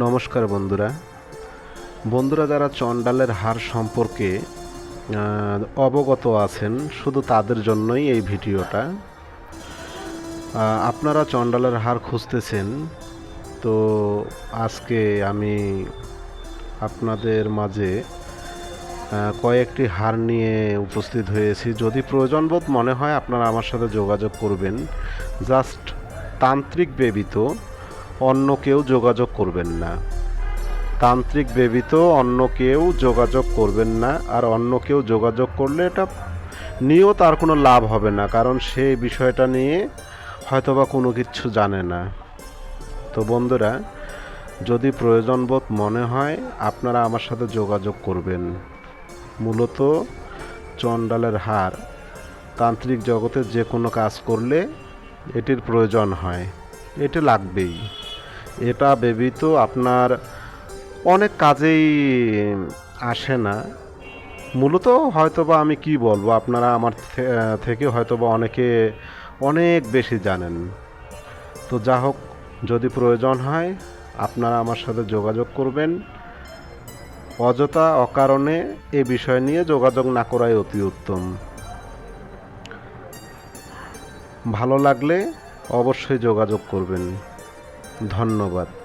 নমস্কার বন্ধুরা। বন্ধুরা যারা চণ্ডালের হার সম্পর্কে অবগত আছেন, শুধু তাদের জন্যই এই ভিডিওটা। আপনারা চণ্ডালের হার খুঁজতেছেন, তো আজকে আমি আপনাদের মাঝে কয়েকটি হার নিয়ে উপস্থিত হয়েছি। যদি প্রয়োজনবোধ মনে হয়, আপনারা আমার সাথে যোগাযোগ করবেন। জাস্ট তান্ত্রিক ব্যতীত অন্য কেউ যোগাযোগ করবেন না। তান্ত্রিক ব্যতীত অন্য কেউ যোগাযোগ করবেন না, আর অন্য কেউ যোগাযোগ করলে এটা নিয়েও তার কোনো লাভ হবে না, কারণ সেই বিষয়টা নিয়ে হয়তোবা কোনো কিছু জানে না। তো বন্ধুরা, যদি প্রয়োজনবোধ মনে হয়, আপনারা আমার সাথে যোগাযোগ করবেন। মূলত চণ্ডালের হার। তান্ত্রিক জগতে যে কোনো কাজ করলে এটির প্রয়োজন হয়। এটি লাগবেই। এটা ব্যতীত আপনার অনেক কাজেই আসে না। মূলত হয়তোবা আমি কি বলব, আপনারা আমার থেকে হয়তোবা অনেকে অনেক বেশি জানেন। তো যা হোক, যদি প্রয়োজন হয়, আপনারা আমার সাথে যোগাযোগ করবেন। অযথা অকারণে এ বিষয় নিয়ে যোগাযোগ না করাই অতি উত্তম। ভালো লাগলে অবশ্যই যোগাযোগ করবেন। ধন্যবাদ।